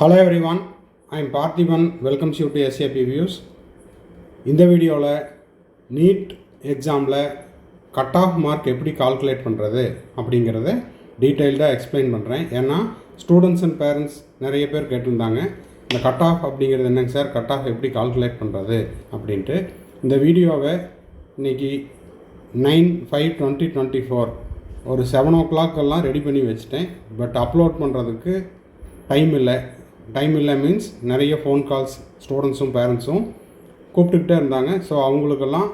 Hello everyone I am Parthiban welcomes you to SAP views இந்த வீடியோவில் NEET எக்ஸாமில் cut off mark எப்படி calculate பண்ணுறது அப்படிங்கிறத டீட்டெயில்டாக எக்ஸ்பிளைன் பண்ணுறேன் ஏன்னா ஸ்டூடெண்ட்ஸ் அண்ட் பேரண்ட்ஸ் நிறைய பேர் கேட்டிருந்தாங்க இந்த கட் ஆஃப் அப்படிங்கிறது என்னங்க சார் கட் ஆஃப் எப்படி கால்குலேட் பண்ணுறது அப்படின்ட்டு. இந்த வீடியோவை இன்றைக்கி nine five twenty twenty four ஒரு செவன் ஓ கிளாக்கெல்லாம் ரெடி பண்ணி வச்சுட்டேன். பட் அப்லோட் பண்ணுறதுக்கு டைம் இல்லை. டைம் இல்லை மீன்ஸ் நிறைய ஃபோன் கால்ஸ் ஸ்டூடெண்ட்ஸும் பேரண்ட்ஸும் கூப்பிட்டுக்கிட்டே இருந்தாங்க. ஸோ அவங்களுக்கெல்லாம்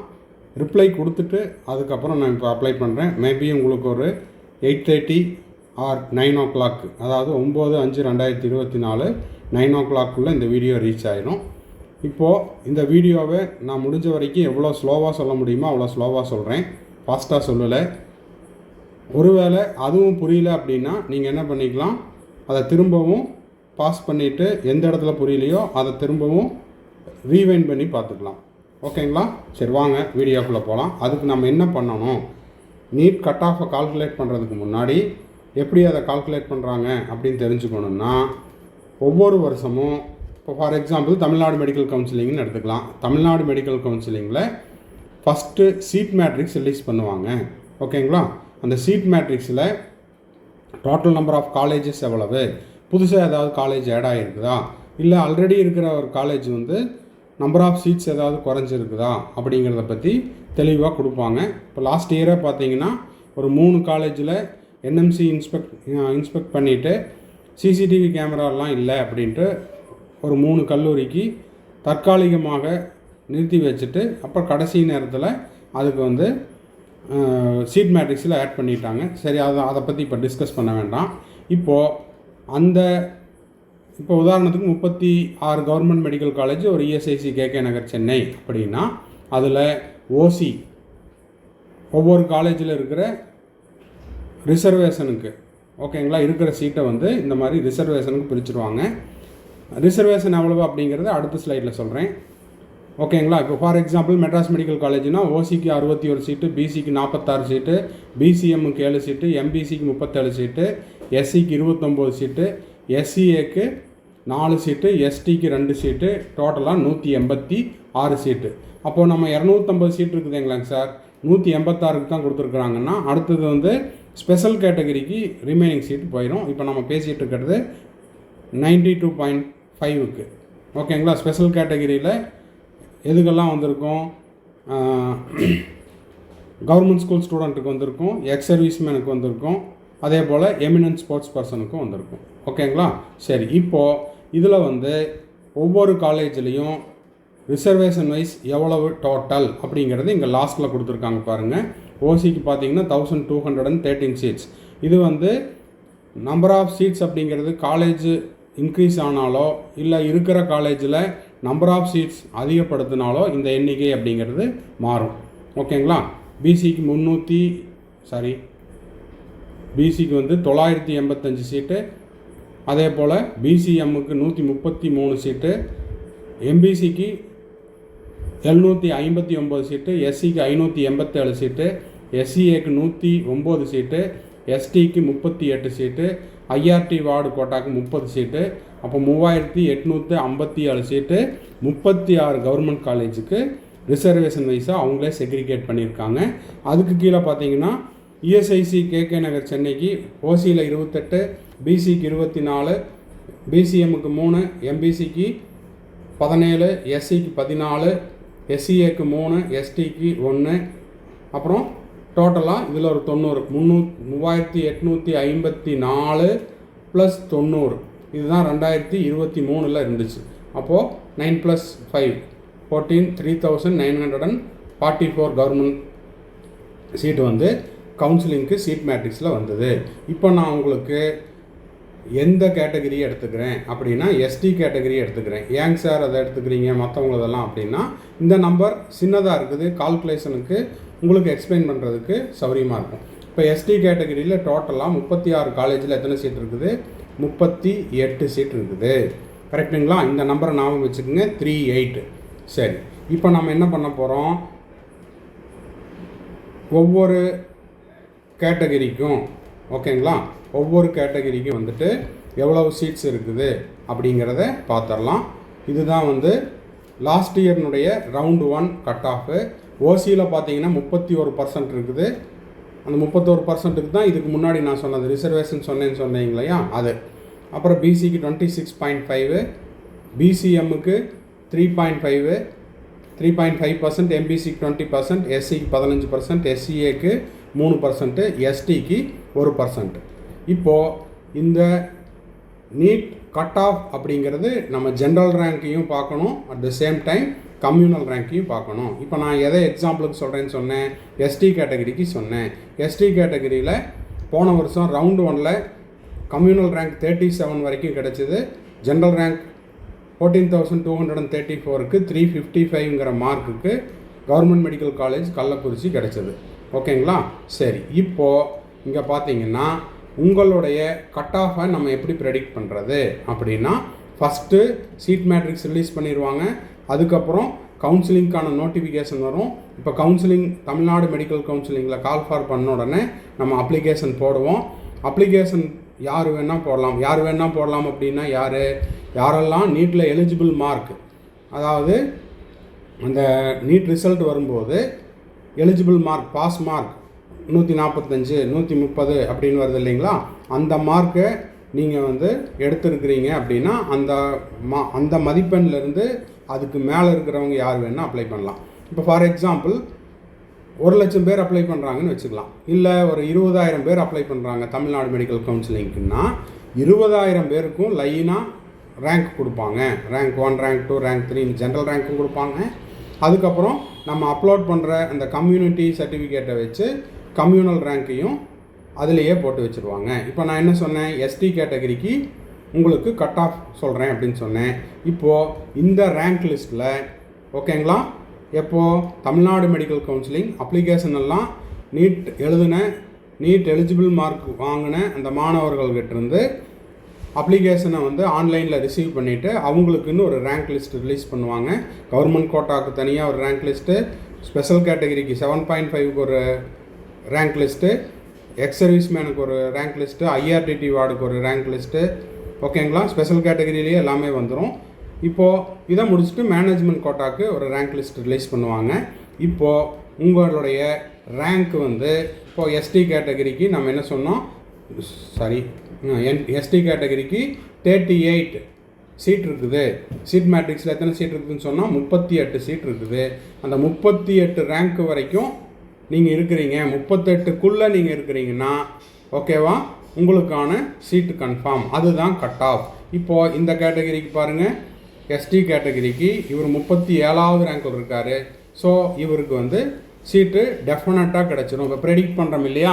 ரிப்ளை கொடுத்துட்டு அதுக்கப்புறம் நான் இப்போ அப்ளை பண்ணுறேன் மேபி உங்களுக்கு ஒரு eight thirty or nine o'clock அதாவது ஒம்பது அஞ்சு ரெண்டாயிரத்தி இருபத்தி நாலு நைன் ஓ கிளாக்குள்ளே இந்த வீடியோ ரீச் ஆகிடும் இப்போது இந்த வீடியோவை நான் முடிஞ்ச வரைக்கும் எவ்வளோ ஸ்லோவாக சொல்ல முடியுமோ அவ்வளோ ஸ்லோவாக சொல்கிறேன் ஃபாஸ்ட்டாக சொல்லலை. ஒருவேளை அதுவும் புரியல அப்படின்னா நீங்கள் என்ன பண்ணிக்கலாம் அதை திரும்பவும் பாஸ் பண்ணிவிட்டு எந்த இடத்துல புரியலையோ அதை திரும்பவும் ரீவைண்ட் பண்ணி பார்த்துக்கலாம். ஓகேங்களா? சரி வாங்க வீடியோக்குள்ளே போகலாம் அதுக்கு நம்ம என்ன பண்ணணும்? நீட் கட் ஆஃபை கால்குலேட் பண்ணுறதுக்கு முன்னாடி எப்படி அதை கால்குலேட் பண்ணுறாங்க அப்படின்னு தெரிஞ்சுக்கணுன்னா ஒவ்வொரு வருஷமும் இப்போ ஃபார் எக்ஸாம்பிள் தமிழ்நாடு மெடிக்கல் கவுன்சிலிங்னு எடுத்துக்கலாம். தமிழ்நாடு மெடிக்கல் கவுன்சிலிங்கில் ஃபஸ்ட்டு சீட் மேட்ரிக்ஸ் ரிலீஸ் பண்ணுவாங்க. ஓகேங்களா? அந்த சீட் மேட்ரிக்ஸில் டோட்டல் நம்பர் ஆஃப் காலேஜஸ் எவ்வளவு? புதுசாக ஏதாவது காலேஜ் ஆட் ஆகிருக்குதா இல்லை ஆல்ரெடி இருக்கிற ஒரு காலேஜ் வந்து நம்பர் ஆஃப் சீட்ஸ் ஏதாவது குறைஞ்சிருக்குதா? அப்படிங்கிறத பற்றி தெளிவாக கொடுப்பாங்க. இப்போ லாஸ்ட் இயராக பார்த்தீங்கன்னா ஒரு மூணு காலேஜில் என்எம்சி இன்ஸ்பெக்ட் இன்ஸ்பெக்ட் பண்ணிவிட்டு சிசிடிவி கேமராலாம் இல்லை அப்படின்ட்டு ஒரு மூணு கல்லூரிக்கு தற்காலிகமாக நிறுத்தி வச்சுட்டு அப்புறம் கடைசி நேரத்தில் அதுக்கு வந்து சீட் மேட்ரிக்ஸில் ஆட் பண்ணிட்டாங்க. சரி அதை அதை பற்றி இப்போ டிஸ்கஸ் பண்ண வேண்டாம். இப்போது அந்த இப்போ உதாரணத்துக்கு முப்பத்தி ஆறு கவர்மெண்ட் மெடிக்கல் காலேஜ் ஒரு இஎஸ்ஐசி கேகே நகர் சென்னை அப்படின்னா அதில் ஓசி ஒவ்வொரு காலேஜில் இருக்கிற ரிசர்வேஷனுக்கு ஓகேங்களா இருக்கிற சீட்டை வந்து இந்த மாதிரி ரிசர்வேஷனுக்கு பிரிச்சுருவாங்க. ரிசர்வேஷன் எவ்வளவு அப்படிங்கிறத அடுத்த ஸ்லைடில் சொல்கிறேன் ஓகேங்களா? இப்போ ஃபார் எக்ஸாம்பிள் மெட்ராஸ் மெடிக்கல் காலேஜ்னா ஓசிக்கு அறுபத்தி ஒரு சீட்டு பிசிக்கு நாற்பத்தாறு சீட்டு பிசிஎம்முக்கு ஏழு சீட்டு எம்பிசிக்கு முப்பத்தேழு சீட்டு எஸ்சிக்கு இருபத்தொம்போது சீட்டு எஸ்சிஏக்கு நாலு சீட்டு எஸ்டிக்கு ரெண்டு சீட்டு டோட்டலாக நூற்றி எண்பத்தி ஆறு சீட்டு அப்போது நம்ம இரநூத்தம்பது சீட் இருக்குதுங்களாங்க சார் நூற்றி எண்பத்தாறுக்கு தான் கொடுத்துருக்குறாங்கன்னா அடுத்தது வந்து ஸ்பெஷல் கேட்டகரிக்கு ரிமைனிங் சீட் போயிடும் இப்போ நம்ம பேசிகிட்டு இருக்கிறது நைன்டி டூ பாயிண்ட் ஃபைவுக்கு ஓகேங்களா? ஸ்பெஷல் கேட்டகரியில் எதுக்கெல்லாம் வந்திருக்கும்? கவர்மெண்ட் ஸ்கூல் ஸ்டூடெண்ட்டுக்கு வந்திருக்கும் எக்ஸ் சர்வீஸ்மேனுக்கு வந்திருக்கும் அதே போல் எமினன்ட் ஸ்போர்ட்ஸ் பர்சனுக்கும் வந்திருக்கும். ஓகேங்களா சரி இப்போது இதில் வந்து ஒவ்வொரு காலேஜ்லேயும் ரிசர்வேஷன் வைஸ் எவ்வளவு டோட்டல் அப்படிங்கிறது இங்கே லாஸ்ட்டில் கொடுத்துருக்காங்க பாருங்கள் ஓசிக்கு பார்த்தீங்கன்னா thousand two hundred and thirteen seats இது வந்து நம்பர் ஆஃப் சீட்ஸ் அப்படிங்கிறது காலேஜ் இன்க்ரீஸ் ஆனாலோ இல்லை இருக்கிற காலேஜில் நம்பர் ஆஃப் சீட்ஸ் அதிகப்படுத்தினாலோ இந்த எண்ணிக்கை அப்படிங்கிறது மாறும். ஓகேங்களா? பிசிக்கு முந்நூற்றி சாரி பிசிக்கு வந்து தொள்ளாயிரத்தி எண்பத்தஞ்சு சீட்டு அதே போல் பிசிஎம்முக்கு நூற்றி முப்பத்தி மூணு சீட்டு எம்பிசிக்கு எழுநூற்றி ஐம்பத்தி ஒம்பது சீட்டு எஸ்சிக்கு ஐநூற்றி எண்பத்தேழு சீட்டு எஸ்சிஏக்கு நூற்றி ஒம்பது சீட்டு எஸ்டிக்கு முப்பத்தி எட்டு சீட்டு ஐஆர்டி வார்டு கோட்டாக்கு முப்பது சீட்டு அப்போ மூவாயிரத்தி எட்நூற்றி ஐம்பத்தி ஏழு சீட்டு முப்பத்தி ஆறு கவர்மெண்ட் காலேஜுக்கு ரிசர்வேஷன் வைஸாக அவங்களே செக்ரிகேட் பண்ணியிருக்காங்க. அதுக்கு கீழே பார்த்தீங்கன்னா இஎஸ்ஐசி கேகே நகர் சென்னைக்கு ஓசியில் இருபத்தெட்டு பிசிக்கு இருபத்தி நாலு பிசிஎம்முக்கு மூணு எம்பிசிக்கு பதினேழு எஸ்சிக்கு பதினாலு எஸ்சிஏக்கு மூணு எஸ்டிக்கு ஒன்று அப்புறம் டோட்டலாக இதில் ஒரு தொண்ணூறு. முந்நூ மூவாயிரத்தி எட்நூற்றி ஐம்பத்தி நாலு ப்ளஸ் தொண்ணூறு. இதுதான் ரெண்டாயிரத்தி இருபத்தி மூணில் இருந்துச்சு. அப்போது nine plus five fourteen three thousand nine hundred and forty four government seat வந்து கவுன்சிலிங்க்கு சீட் மேட்ரிக்ஸில் வந்தது. இப்போ நான் உங்களுக்கு எந்த கேட்டகரி எடுத்துக்கிறேன் அப்படின்னா எஸ்டி கேட்டகரி எடுத்துக்கிறேன். ஏங்க சார் அதை எடுத்துக்கிறீங்க? மற்றவங்களதெல்லாம் அப்படின்னா இந்த நம்பர் சின்னதாக இருக்குது. கால்குலேஷனுக்கு உங்களுக்கு எக்ஸ்பிளைன் பண்ணுறதுக்கு சௌரியமாக இருக்கும். இப்போ எஸ்டி கேட்டகரியில் டோட்டலாக முப்பத்தி ஆறு காலேஜில் எத்தனை சீட் இருக்குது? முப்பத்தி எட்டு சீட் இருக்குது. கரெக்டுங்களா இந்த நம்பரை ஞாபகம் வச்சுக்கோங்க. த்ரீ எயிட் சரி. இப்போ நம்ம என்ன பண்ண போகிறோம் ஒவ்வொரு கேட்டகரிக்கும் ஓகேங்களா ஒவ்வொரு கேட்டகரிக்கும் வந்துட்டு எவ்வளவு சீட்ஸ் இருக்குது அப்படிங்கிறத பார்த்துடலாம் இதுதான் வந்து லாஸ்ட் இயர்னுடைய ரவுண்டு ஒன் கட் ஆஃபு ஓசியில் பார்த்தீங்கன்னா முப்பத்தி ஒரு பர்சன்ட் இருக்குது. அந்த முப்பத்தோரு பர்சன்ட்டுக்கு தான் இதுக்கு முன்னாடி நான் சொன்னது. ரிசர்வேஷன் சொன்னேன்னு சொன்னீங்க இல்லையா? அது. அப்புறம் பிசிக்கு twenty six point five பிசிஎம்முக்கு three point five three point five percent எம்பிசிக்கு twenty percent எஸ்சிக்கு பதினஞ்சு பர்சன்ட் எஸ்சிஏக்கு மூணு பர்சன்ட்டு எஸ்டிக்கு ஒரு பர்சன்ட் இப்போது இந்த நீட் கட் ஆஃப் அப்படிங்கிறது நம்ம ஜென்ரல் ரேங்க்கையும் பார்க்கணும். At the same time communal ரேங்க்கையும் பார்க்கணும். இப்போ நான் எதை எக்ஸாம்பிளுக்கு சொல்கிறேன்னு சொன்னேன் எஸ்டி கேட்டகரிக்கு சொன்னேன். எஸ்டி கேட்டகரியில் போன வருஷம் ரவுண்டு ஒனில் கம்யூனல் ரேங்க் தேர்ட்டி செவன் வரைக்கும் கிடச்சிது. General rank fourteen thousand two hundred and thirty ஃபோருக்கு த்ரீ ஃபிஃப்டி ஃபைவ்ங்கிற மார்க்குக்கு கவர்மெண்ட் மெடிக்கல் காலேஜ் கள்ளக்குறிச்சி கிடச்சிது. ஓகேங்களா? சரி இப்போது இங்கே பார்த்தீங்கன்னா உங்களுடைய கட் ஆஃபை நம்ம எப்படி ப்ரெடிக்ட் பண்ணுறது அப்படின்னா ஃபஸ்ட்டு சீட் மேட்ரிக்ஸ் ரிலீஸ் பண்ணிடுவாங்க அதுக்கப்புறம் கவுன்சிலிங்க்கான நோட்டிஃபிகேஷன் வரும். இப்போ கவுன்சிலிங் தமிழ்நாடு மெடிக்கல் கவுன்சிலிங்கில் கால் ஃபார் பண்ண உடனே நம்ம அப்ளிகேஷன் போடுவோம். அப்ளிகேஷன் யார் வேணால் போடலாம். யார் வேணால் போடலாம் அப்படின்னா யார்? யாரெல்லாம் நீட்டில் எலிஜிபிள் மார்க் அதாவது அந்த நீட் ரிசல்ட் வரும்போது எலிஜிபிள் மார்க் பாஸ் மார்க் நூற்றி நாற்பத்தஞ்சு நூற்றி முப்பது அப்படின்னு வருது இல்லைங்களா? அந்த மார்க்கை நீங்கள் வந்து எடுத்துருக்கிறீங்க அப்படின்னா அந்த மா அந்த மதிப்பெண்லேருந்து அதுக்கு மேலே இருக்கிறவங்க யார் வேணால் அப்ளை பண்ணலாம். இப்போ ஃபார் எக்ஸாம்பிள் ஒரு லட்சம் பேர் அப்ளை பண்ணுறாங்கன்னு வச்சுக்கலாம். இல்லை ஒரு இருபதாயிரம் பேர் அப்ளை பண்ணுறாங்க தமிழ்நாடு மெடிக்கல் கவுன்சிலிங்க்குன்னா இருபதாயிரம் பேருக்கும் லைனாக ரேங்க் கொடுப்பாங்க. Rank one rank two rank three general ரேங்க்கும் கொடுப்பாங்க. அதுக்கப்புறம் நம்ம அப்லோட் பண்ணுற அந்த கம்யூனிட்டி சர்டிஃபிகேட்டை வச்சு கம்யூனல் ரேங்க்கையும் அதிலேயே போட்டு வச்சுருவாங்க. இப்போ நான் என்ன சொன்னேன்? எஸ்டி கேட்டகரிக்கு உங்களுக்கு கட் ஆஃப் சொல்கிறேன் அப்படின்னு சொன்னேன். இப்போது இந்த ரேங்க் லிஸ்ட்டில் ஓகேங்களா எப்போது தமிழ்நாடு மெடிக்கல் கவுன்சிலிங் அப்ளிகேஷன் எல்லாம் நீட் எழுதின நீட் எலிஜிபிள் மார்க் வாங்கின அந்த மாணவர்கள்கிட்ட இருந்து அப்ளிகேஷனை வந்து ஆன்லைனில் ரிசீவ் பண்ணிவிட்டு அவங்களுக்குன்னு ஒரு ரேங்க் லிஸ்ட் ரிலீஸ் பண்ணுவாங்க. கவர்மெண்ட் கோட்டாவுக்கு தனியாக ஒரு ரேங்க் லிஸ்ட்டு ஸ்பெஷல் கேட்டகரிக்கு செவன் பாயிண்ட் ஃபைவ்க்கு ஒரு ரேங்க் லிஸ்ட்டு எக்ஸ் சர்வீஸ்மேனுக்கு ஒரு ரேங்க் லிஸ்ட்டு ஐஆர்டிடி வார்டுக்கு ஒரு ரேங்க் லிஸ்ட்டு ஓகேங்களா? ஸ்பெஷல் கேட்டகரியிலேயே எல்லாமே வந்துடும் இப்போது இதை முடிச்சுட்டு மேனேஜ்மெண்ட் கோட்டாக்கு ஒரு ரேங்க் லிஸ்ட் ரிலீஸ் பண்ணுவாங்க. இப்போது உங்களுடைய ரேங்க் வந்து இப்போது எஸ்டி கேட்டகரிக்கு நம்ம என்ன சொன்னோம்? சாரி என் எஸ்டி கேட்டகரிக்கு தேர்ட்டி எயிட் சீட் இருக்குது. சீட் மேட்ரிக்ஸில் எத்தனை சீட் இருக்குதுன்னு சொன்னால் முப்பத்தி எட்டு சீட் இருக்குது. அந்த முப்பத்தி எட்டு ரேங்க் வரைக்கும் நீங்கள் இருக்கிறீங்க. முப்பத்தெட்டுக்குள்ளே நீங்கள் இருக்கிறீங்கன்னா ஓகேவா உங்களுக்கான சீட்டு கன்ஃபார்ம் அதுதான் கட் ஆஃப் இப்போது இந்த கேட்டகரிக்கு பாருங்கள் எஸ்டி கேட்டகரிக்கு இவர் முப்பத்தி ஏழாவது ரேங்கில் இருக்கார். ஸோ இவருக்கு வந்து சீட்டு டெஃபினட்டாக கிடச்சிரும். இப்போ ப்ரெடிக்ட் பண்ணுறோம் இல்லையா?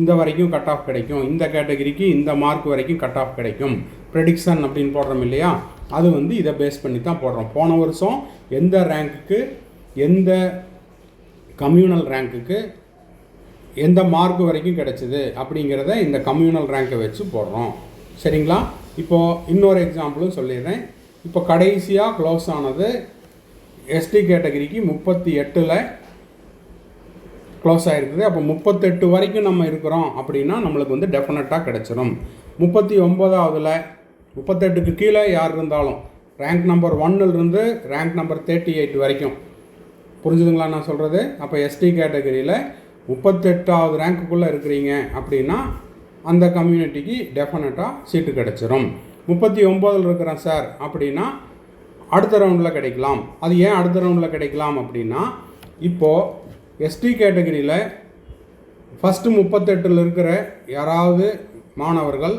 இந்த வரைக்கும் கட் ஆஃப் கிடைக்கும். இந்த கேட்டகரிக்கு இந்த மார்க் வரைக்கும் கட் ஆஃப் கிடைக்கும். ப்ரெடிக்ஷன் அப்படின்னு போடுறோம் இல்லையா? அது வந்து இதை பேஸ் பண்ணி தான் போடுறோம். போன வருஷம் எந்த ரேங்க்குக்கு எந்த கம்யூனல் ரேங்க்குக்கு எந்த மார்க் வரைக்கும் கிடைச்சிது அப்படிங்கிறத இந்த கம்யூனல் ரேங்கை வச்சு போடுறோம். சரிங்களா? இப்போது இன்னொரு எக்ஸாம்பிளும் சொல்லிடுறேன். இப்போ கடைசியாக க்ளோஸ் ஆனது எஸ்டி கேட்டகரிக்கு முப்பத்தி எட்டில் க்ளோஸ் ஆகிருக்குது அப்போ முப்பத்தெட்டு வரைக்கும் நம்ம இருக்கிறோம் அப்படின்னா நம்மளுக்கு வந்து டெஃபினட்டாக கிடச்சிரும். முப்பத்தி ஒம்போதாவதில் முப்பத்தெட்டுக்கு கீழே யார் இருந்தாலும் ரேங்க் நம்பர் ஒன்னிலிருந்து ரேங்க் நம்பர் தேர்ட்டி எயிட் வரைக்கும். புரிஞ்சுதுங்களா நான் சொல்கிறது அப்போ எஸ்டி கேட்டகரியில் முப்பத்தெட்டாவது ரேங்க்குள்ளே இருக்கிறீங்க அப்படின்னா அந்த கம்யூனிட்டிக்கு டெஃபினட்டாக சீட்டு கிடச்சிரும். முப்பத்தி ஒம்போதில் இருக்கிறேன் சார் அப்படின்னா அடுத்த ரவுண்டில் கிடைக்கலாம். அது ஏன் அடுத்த ரவுண்டில் கிடைக்கலாம் அப்படின்னா இப்போது எஸ்டி கேட்டகரியில் ஃபஸ்ட்டு முப்பத்தெட்டில் இருக்கிற யாராவது மாணவர்கள்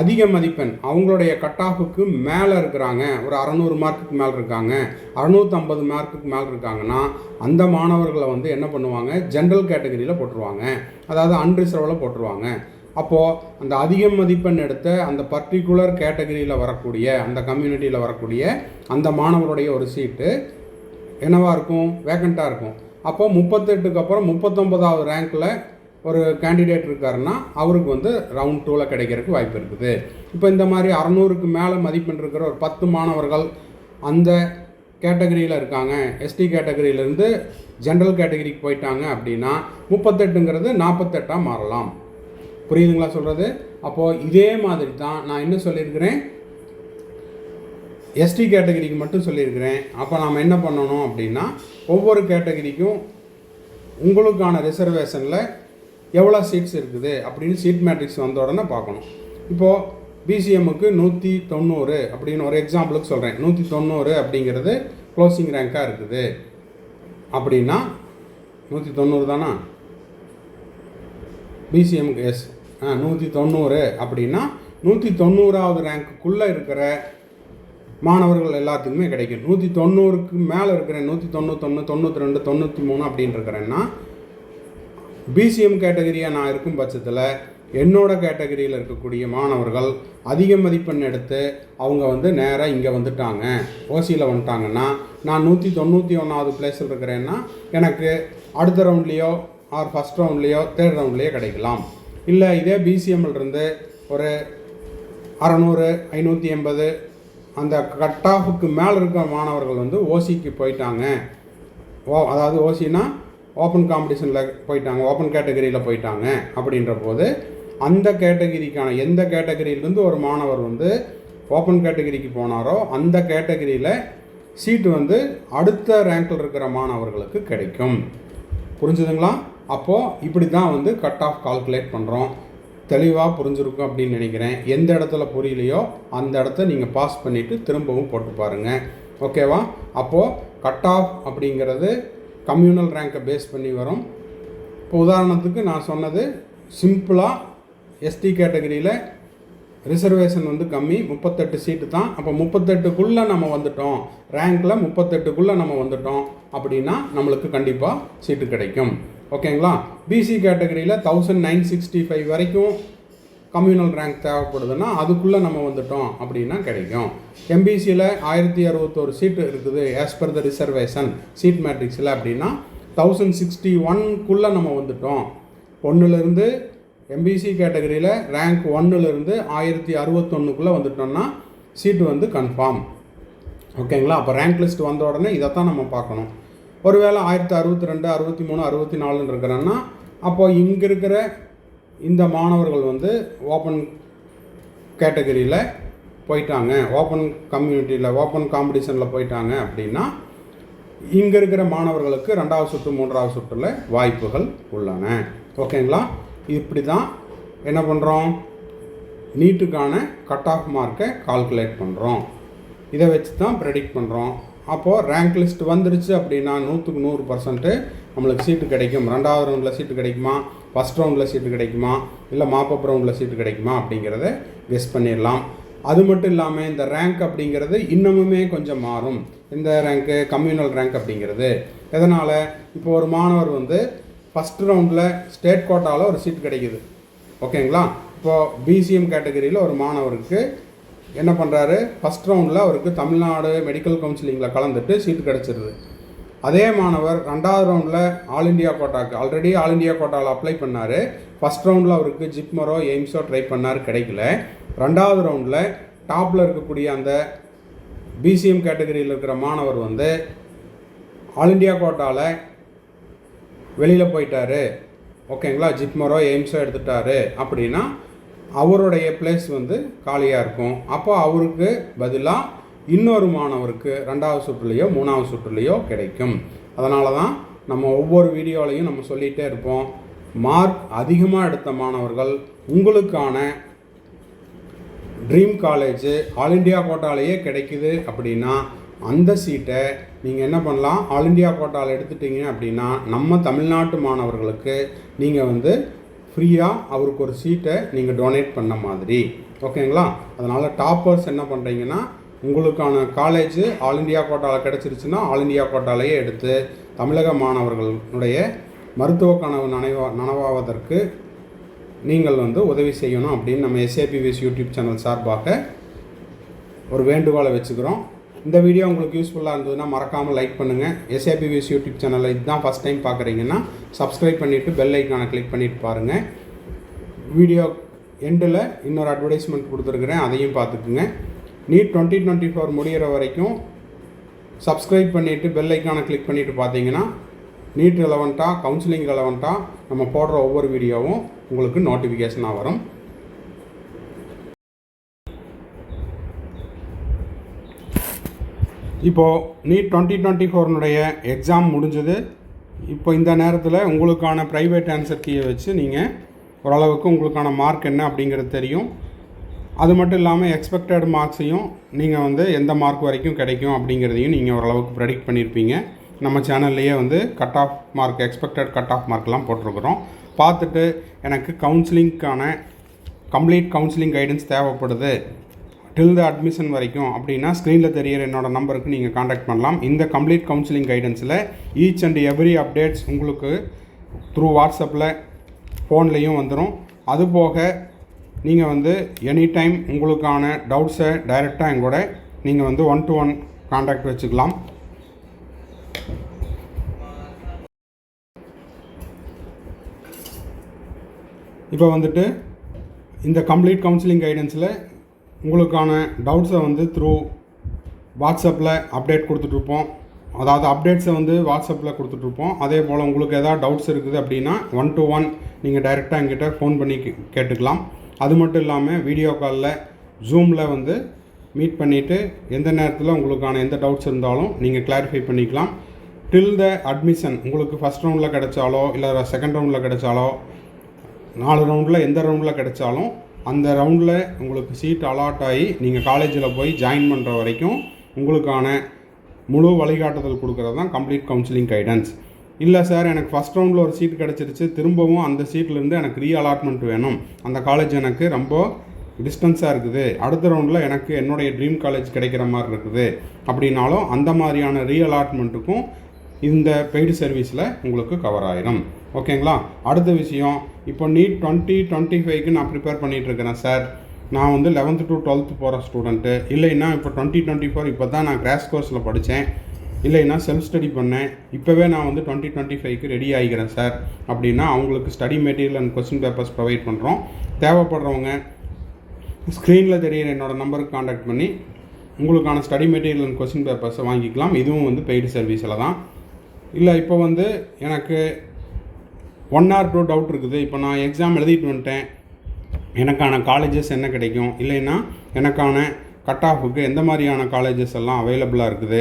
அதிக மதிப்பெண். அவங்களுடைய கட் ஆஃபுக்கு மேலே இருக்கிறாங்க. ஒரு அறநூறு மார்க்குக்கு மேலே இருக்காங்க. அறநூற்றம்பது மார்க்குக்கு மேலே இருக்காங்கன்னா அந்த மாணவர்களை வந்து என்ன பண்ணுவாங்க? ஜென்ரல் கேட்டகரியில் போட்டுருவாங்க. அதாவது அன்ரிசர்வில் போட்டுருவாங்க. அப்போது அந்த அதிக மதிப்பெண் எடுத்த அந்த பர்டிகுலர் கேட்டகரியில் வரக்கூடிய அந்த கம்யூனிட்டியில் வரக்கூடிய அந்த மாணவருடைய ஒரு சீட்டு என்னவாக இருக்கும்? வேக்கண்ட்டாக இருக்கும். அப்போ முப்பத்தெட்டுக்கு அப்புறம் முப்பத்தொன்பதாவது ரேங்க்கில் ஒரு கேண்டிடேட் இருக்காருன்னா அவருக்கு வந்து ரவுண்ட் டூவில் கிடைக்கிறதுக்கு வாய்ப்பு இருக்குது. இப்போ இந்த மாதிரி அறநூறுக்கு மேலே மதிப்பெண் இருக்கிற ஒரு பத்து மாணவர்கள் அந்த கேட்டகரியில் இருக்காங்க. எஸ்டி கேட்டகரியிலேருந்து ஜென்ரல் கேட்டகரிக்கு போயிட்டாங்க அப்படின்னா முப்பத்தெட்டுங்கிறது நாற்பத்தெட்டாக மாறலாம். புரியுதுங்களா சொல்கிறது அப்போது இதே மாதிரி தான் நான் என்ன சொல்லியிருக்கிறேன்? எஸ்டி கேட்டகரிக்கு மட்டும் சொல்லியிருக்கிறேன். அப்போ நாம் என்ன பண்ணணும் அப்படின்னா ஒவ்வொரு கேட்டகரிக்கும் உங்களுக்கான ரிசர்வேஷனில் எவ்வளோ சீட்ஸ் இருக்குது அப்படின்னு சீட் மேட்ரிக்ஸ் வந்த உடனே பார்க்கணும். இப்போது பிசிஎம்முக்கு நூற்றி தொண்ணூறு அப்படின்னு ஒரு எக்ஸாம்பிளுக்கு சொல்கிறேன் நூற்றி தொண்ணூறு அப்படிங்கிறது க்ளோசிங் ரேங்காக இருக்குது. அப்படின்னா நூற்றி தொண்ணூறு தானா? பிசிஎம்க்கு எஸ் ஆ நூற்றி தொண்ணூறு அப்படின்னா நூற்றி தொண்ணூறாவது ரேங்க்குள்ளே இருக்கிற மாணவர்கள் எல்லாத்துக்குமே கிடைக்கும். நூற்றி தொண்ணூறுக்கு மேலே இருக்கிற நூற்றி தொண்ணூத்தொன்று தொண்ணூற்றி ரெண்டு தொண்ணூற்றி மூணு அப்படின்னு இருக்கிறேன்னா பிசிஎம் கேட்டகரியாக நான் இருக்கும் பட்சத்தில் என்னோட கேட்டகரியில் இருக்கக்கூடிய மாணவர்கள் அதிக மதிப்பெண் எடுத்து அவங்க வந்து நேராக இங்கே வந்துட்டாங்க. ஓசியில் வந்துட்டாங்கன்னா நான் நூற்றி தொண்ணூற்றி ஒன்றாவது பிளேஸில் இருக்கிறேன்னா எனக்கு அடுத்த ரவுண்ட்லேயோ ஆர் ஃபஸ்ட் ரவுண்ட்லேயோ தேர்ட் ரவுண்ட்லேயோ கிடைக்கலாம். இல்லை இதே பிசிஎம்லேருந்து ஒரு அறநூறு ஐநூற்றி எண்பது அந்த கட் ஆஃபுக்கு மேலே இருக்கிற மாணவர்கள் வந்து ஓசிக்கு போயிட்டாங்க. ஓ அதாவது ஓசினா ஓப்பன் காம்படிஷனில் போயிட்டாங்க ஓப்பன் கேட்டகரியில் போயிட்டாங்க அப்படின்ற போது அந்த கேட்டகரிக்கான எந்த கேட்டகரியிலேருந்து ஒரு மாணவர் வந்து ஓப்பன் கேட்டகரிக்கு போனாரோ அந்த கேட்டகரியில் சீட்டு வந்து அடுத்த ரேங்கில் இருக்கிற மாணவர்களுக்கு கிடைக்கும். புரிஞ்சுதுங்களா? அப்போது இப்படி தான் வந்து கட் ஆஃப் கால்குலேட் பண்ணுறோம் தெளிவாக புரிஞ்சுருக்கும் அப்படின்னு நினைக்கிறேன். எந்த இடத்துல புரியலையோ அந்த இடத்த நீங்கள் பாஸ் பண்ணிவிட்டு திரும்பவும் போட்டு பாருங்கள் ஓகேவா அப்போது கட் ஆஃப் அப்படிங்கிறது கம்யூனல் ரேங்கை பேஸ் பண்ணி வரும். இப்போ உதாரணத்துக்கு நான் சொன்னது சிம்பிளாக எஸ்டி கேட்டகரியில் ரிசர்வேஷன் வந்து கம்மி முப்பத்தெட்டு சீட்டு தான். அப்போ முப்பத்தெட்டுக்குள்ளே நம்ம வந்துட்டோம். ரேங்க்கில் முப்பத்தெட்டுக்குள்ளே நம்ம வந்துட்டோம் அப்படின்னா நம்மளுக்கு கண்டிப்பாக சீட்டு கிடைக்கும். ஓகேங்களா பிசி கேட்டகரியில் தௌசண்ட் நைன் சிக்ஸ்டி ஃபைவ் வரைக்கும் கம்யூனல் ரேங்க் தேவைப்படுதுன்னா அதுக்குள்ளே நம்ம வந்துட்டோம் அப்படின்னா கிடைக்கும். எம்பிசியில் ஆயிரத்தி அறுபத்தோரு சீட்டு இருக்குது as per the reservation seat மேட்ரிக்ஸில் அப்படின்னா தௌசண்ட் சிக்ஸ்டி ஒன்க்குள்ளே நம்ம வந்துட்டோம். ஒன்றுலேருந்து எம்பிசி கேட்டகரியில் ரேங்க் ஒன்றுலேருந்து ஆயிரத்தி அறுபத்தொன்னுக்குள்ளே வந்துட்டோம்னா சீட்டு வந்து கன்ஃபார்ம் ஓகேங்களா அப்போ ரேங்க் லிஸ்ட் வந்த உடனே இதைத்தான் நம்ம பார்க்கணும். ஒருவேளை ஆயிரத்தி அறுபத்தி ரெண்டு அறுபத்தி மூணு அறுபத்தி நாலுன்னு இருக்கிறேன்னா அப்போ இங்கே இருக்கிற இந்த மாணவர்கள் வந்து ஓப்பன் கேட்டகரியில் போயிட்டாங்க. ஓப்பன் கம்யூனிட்டியில் ஓப்பன் காம்படிஷனில் போயிட்டாங்க அப்படின்னா இங்கே இருக்கிற மாணவர்களுக்கு ரெண்டாவது சுற்று மூன்றாவது சுற்றில் வாய்ப்புகள் உள்ளன. ஓகேங்களா? இப்படி தான் என்ன பண்ணுறோம் நீட்டுக்கான கட் ஆஃப் மார்க்கை கால்குலேட் பண்ணுறோம் இதை வச்சு தான் ப்ரெடிக்ட் பண்ணுறோம் அப்போது ரேங்க் லிஸ்ட் வந்துருச்சு அப்படின்னா நூற்றுக்கு நூறு பர்சன்ட்டு நம்மளுக்கு சீட்டு கிடைக்கும். ரெண்டாவது ரவுண்டில் சீட்டு கிடைக்குமா? ஃபஸ்ட் ரவுண்டில் சீட்டு கிடைக்குமா? இல்லை மாப்பப் ரவுண்டில் சீட்டு கிடைக்குமா? அப்படிங்கிறத கெஸ் பண்ணிடலாம். அது மட்டும் இல்லாமல் இந்த ரேங்க் அப்படிங்கிறது இன்னமுமே கொஞ்சம் மாறும். இந்த ரேங்க்கு கம்யூனல் ரேங்க் அப்படிங்கிறது. எதனால்? இப்போ ஒரு மாணவர் வந்து ஃபஸ்ட் ரவுண்டில் ஸ்டேட் கோட்டாவில் ஒரு சீட் கிடைக்குது. ஓகேங்களா இப்போது பிசிஎம் கேட்டகரியில் ஒரு மாணவருக்கு என்ன பண்ணுறாரு ஃபஸ்ட் ரவுண்டில் அவருக்கு தமிழ்நாடு மெடிக்கல் கவுன்சிலிங்கில் கலந்துட்டு சீட்டு கிடச்சிருது. அதே மாணவர் ரெண்டாவது ரவுண்டில் ஆல் இண்டியா கோட்டாக்கு ஆல்ரெடி ஆல் இண்டியா கோட்டாவில் அப்ளை பண்ணார். ஃபஸ்ட் ரவுண்டில் அவருக்கு ஜிப்மரோ எய்ம்ஸோ ட்ரை பண்ணார் கிடைக்கல. ரெண்டாவது ரவுண்டில் டாப்பில் இருக்கக்கூடிய அந்த பிசிஎம் கேட்டகரியில் இருக்கிற மாணவர் வந்து ஆல் இண்டியா கோட்டாவில் வெளியில் போயிட்டாரு. ஓகேங்களா ஜிப்மரோ எய்ம்ஸோ எடுத்துட்டாரு. அப்படின்னா அவருடைய பிளேஸ் வந்து காலியாக இருக்கும். அப்போ அவருக்கு பதிலாக இன்னொரு மாணவருக்கு ரெண்டாவது சுற்றுலையோ மூணாவது சுற்றுலையோ கிடைக்கும். அதனால தான் நம்ம ஒவ்வொரு வீடியோலையும் நம்ம சொல்லிகிட்டே இருப்போம். மார்க் அதிகமாக எடுத்த மாணவர்கள் உங்களுக்கான ட்ரீம் காலேஜ் ஆல் இண்டியா கோட்டாலேயே கிடைக்குது அப்படின்னா அந்த சீட்டை நீங்கள் என்ன பண்ணலாம்? ஆல் இண்டியா கோட்டாவில் எடுத்துட்டீங்க அப்படின்னா நம்ம தமிழ்நாட்டு மாணவர்களுக்கு நீங்கள் வந்து ஃப்ரீயாக அவருக்கு ஒரு சீட்டை நீங்கள் டொனேட் பண்ண மாதிரி. ஓகேங்களா? அதனால் டாப்பர்ஸ் என்ன பண்ணுறீங்கன்னா உங்களுக்கான காலேஜ் ஆல் இண்டியா கோட்டாவில் கிடச்சிருச்சுன்னா ஆல் இண்டியா கோட்டாலேயே எடுத்து தமிழக மாணவர்களுடைய மருத்துவ கனவு நனைவா நனவாவதற்கு நீங்கள் வந்து உதவி செய்யணும் அப்படின்னு நம்ம எஸ்ஏபிவிஎஸ் யூடியூப் சேனல் சார்பாக ஒரு வேண்டுகோளை வச்சுக்கிறோம். இந்த வீடியோ உங்களுக்கு யூஸ்ஃபுல்லாக இருந்ததுன்னா மறக்காமல் லைக் பண்ணுங்கள் எஸ்ஏபிவிஎஸ் யூடியூப் சேனலில் இதுதான் ஃபஸ்ட் டைம் பார்க்குறீங்கன்னா சப்ஸ்கிரைப் பண்ணிவிட்டு பெல் ஐக்கானை கிளிக் பண்ணிவிட்டு பாருங்கள் வீடியோ எண்டில் இன்னொரு அட்வர்டைஸ்மெண்ட் கொடுத்துருக்குறேன். அதையும் பார்த்துக்குங்க. நீட் டுவெண்ட்டி டுவெண்ட்டி ஃபோர் முடிகிற வரைக்கும் சப்ஸ்கிரைப் பண்ணிவிட்டு பெல் ஐக்கானை கிளிக் பண்ணிவிட்டு பார்த்தீங்கன்னா நீட் ரெலவெண்ட்டாக கவுன்சிலிங் ரெலவெண்ட்டாக நம்ம போடுற ஒவ்வொரு வீடியோவும் உங்களுக்கு நோட்டிஃபிகேஷனாக வரும். இப்போது நீட் டுவெண்ட்டி டுவெண்ட்டி ஃபோர்னுடைய எக்ஸாம் முடிஞ்சது. இப்போ இந்த நேரத்தில் உங்களுக்கான ப்ரைவேட் ஆன்சர் கீயை வச்சு நீங்கள் ஓரளவுக்கு உங்களுக்கான மார்க் என்ன அப்படிங்கிறது தெரியும். அது மட்டும் இல்லாமல் எக்ஸ்பெக்டட் மார்க்ஸையும் நீங்கள் வந்து எந்த மார்க் வரைக்கும் கிடைக்கும் அப்படிங்கிறதையும் நீங்கள் ஓரளவுக்கு ப்ரெடிக்ட் பண்ணியிருப்பீங்க நம்ம சேனல்லையே வந்து cut off mark expected cut off மார்க்லாம் போட்டிருக்கிறோம். பார்த்துட்டு எனக்கு கவுன்சிலிங்க்கான கம்ப்ளீட் கவுன்சிலிங் கைடன்ஸ் தேவைப்படுது. டில் த அட்மிஷன் வரைக்கும் அப்படின்னா ஸ்க்ரீனில் தெரியிற என்னோட நம்பருக்கு நீங்கள் காண்டாக்ட் பண்ணலாம். இந்த கம்ப்ளீட் கவுன்சிலிங் கைடன்ஸில் ஈச் அண்ட் எவ்ரி அப்டேட்ஸ் உங்களுக்கு த்ரூ வாட்ஸ்அப்பில் ஃபோன்லேயும் வந்துடும் அதுபோக நீங்கள் வந்து எனி டைம் உங்களுக்கான டவுட்ஸை டைரெக்டாக எங்கூட நீங்கள் வந்து ஒன் டு ஒன் காண்டாக்ட் வச்சுக்கலாம். இப்போ வந்துட்டு இந்த கம்ப்ளீட் கவுன்சிலிங் கைடன்ஸில் உங்களுக்கான டவுட்ஸை வந்து த்ரூ வாட்ஸ்அப்பில் அப்டேட் கொடுத்துட்ருப்போம். அதாவது அப்டேட்ஸை வந்து வாட்ஸ்அப்பில் கொடுத்துட்ருப்போம். அதே போல் உங்களுக்கு எதாவது டவுட்ஸ் இருக்குது அப்படின்னா ஒன் டு ஒன் நீங்கள் டைரெக்டாக எங்கிட்ட ஃபோன் பண்ணி கேட்டுக்கலாம். அது மட்டும் இல்லாமல் வீடியோ காலில் ஜூமில் வந்து மீட் பண்ணிவிட்டு எந்த நேரத்தில் உங்களுக்கான எந்த டவுட்ஸ் இருந்தாலும் நீங்கள் கிளாரிஃபை பண்ணிக்கலாம். டில் த அட்மிஷன் உங்களுக்கு ஃபஸ்ட் ரவுண்டில் கிடைச்சாலோ இல்லை செகண்ட் ரவுண்டில் கிடைச்சாலோ நாலு ரவுண்டில் எந்த ரவுண்டில் கிடைச்சாலும் அந்த ரவுண்டில் உங்களுக்கு சீட் அலாட் ஆகி நீங்கள் காலேஜில் போய் ஜாயின் பண்ணுற வரைக்கும் உங்களுக்கான முழு வழிகாட்டுதல் கொடுக்குறது தான் கம்ப்ளீட் கவுன்சிலிங் கைடன்ஸ் இல்லை சார் எனக்கு ஃபஸ்ட் ரவுண்டில் ஒரு சீட் கிடச்சிருச்சு. திரும்பவும் அந்த சீட்லேருந்து எனக்கு ரீ அலாட்மெண்ட் வேணும். அந்த காலேஜ் எனக்கு ரொம்ப டிஸ்டன்ஸாக இருக்குது. அடுத்த ரவுண்டில் எனக்கு என்னுடைய ட்ரீம் காலேஜ் கிடைக்கிற மாதிரி இருக்குது. அப்படின்னாலும் அந்த மாதிரியான ரீ அலாட்மெண்ட்டுக்கும் இந்த பெய்டு சர்வீஸில் உங்களுக்கு கவர் ஆயிரும். ஓகேங்களா அடுத்த விஷயம் இப்போ நீட் டுவெண்ட்டி டுவெண்ட்டி ஃபைவ்க்கு நான் ப்ரிப்பேர் பண்ணிகிட்ருக்கிறேன் சார் நான் வந்து லெவன்த்து டு டுவெல்த்து போகிற ஸ்டூடெண்ட்டு இல்லைன்னா இப்போ டுவெண்ட்டி டுவெண்ட்டி ஃபோர் இப்போ தான் நான் கிராஷ் கோர்ஸில் படித்தேன் இல்லைன்னா செல்ஃப் ஸ்டடி பண்ணேன். இப்போவே நான் வந்து டுவெண்ட்டி டுவெண்ட்டி ஃபைவ்க்கு ரெடி ஆகிக்கிறேன் சார் அப்படின்னா அவங்களுக்கு study material and question papers provide பண்ணுறோம் தேவைப்படுறவங்க ஸ்க்ரீனில் தெரியிற என்னோடய நம்பருக்கு காண்டாக்ட் பண்ணி உங்களுக்கான ஸ்டடி மெட்டீரியல் அண்ட் கொஸ்டின் பேப்பர்ஸை வாங்கிக்கலாம். இதுவும் வந்து பெய்டு சர்வீஸில் தான். இல்லை இப்போ வந்து எனக்கு ஒன் ஆர் டூ டவுட் இருக்குது. இப்போ நான் எக்ஸாம் எழுதிட்டு வந்துட்டேன். எனக்கான காலேஜஸ் என்ன கிடைக்கும்? இல்லைன்னா எனக்கான கட் ஆஃபுக்கு எந்த மாதிரியான காலேஜஸ் எல்லாம் அவைலபிளாக இருக்குது?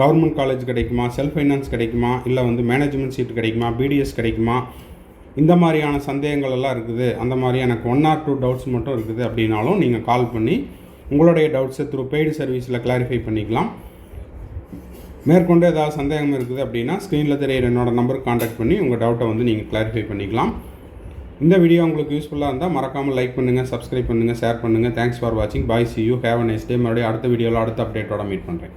கவர்மெண்ட் காலேஜ் கிடைக்குமா? செல்ஃப் ஃபைனான்ஸ் கிடைக்குமா? இல்லை வந்து மேனேஜ்மெண்ட் சீட் கிடைக்குமா? பிடிஎஸ் கிடைக்குமா? இந்த மாதிரியான சந்தேகங்கள் எல்லாம் இருக்குது. அந்த மாதிரி எனக்கு ஒன் ஆர் டூ டவுட்ஸ் மட்டும் இருக்குது அப்படின்னாலும் நீங்கள் கால் பண்ணி உங்களுடைய டவுட்ஸை த்ரூ பெய்டு சர்வீஸில் கிளாரிஃபை பண்ணிக்கலாம். மேற்கொண்டு ஏதாவது சந்தேகம் இருக்குது அப்படின்னா ஸ்க்ரீனில் தெரியிற என்னோட நம்பருக்கு காண்டாக்ட் பண்ணி உங்கள் டவுட்டை வந்து நீங்கள் கிளாரிஃபை பண்ணிக்கலாம். இந்த வீடியோ உங்களுக்கு யூஸ்ஃபுல்லாக இருந்தால் மறக்காமல் லைக் பண்ணுங்கள் சப்ஸ்கிரைப் பண்ணுங்கள் ஷேர் பண்ணுங்கள் தேங்க்ஸ் ஃபார் வாட்சிங் bye see you have a nice day மறுபடியும் அடுத்த வீடியோவில் அடுத்த அப்டேட்டோட மீட் பண்ணுறேன்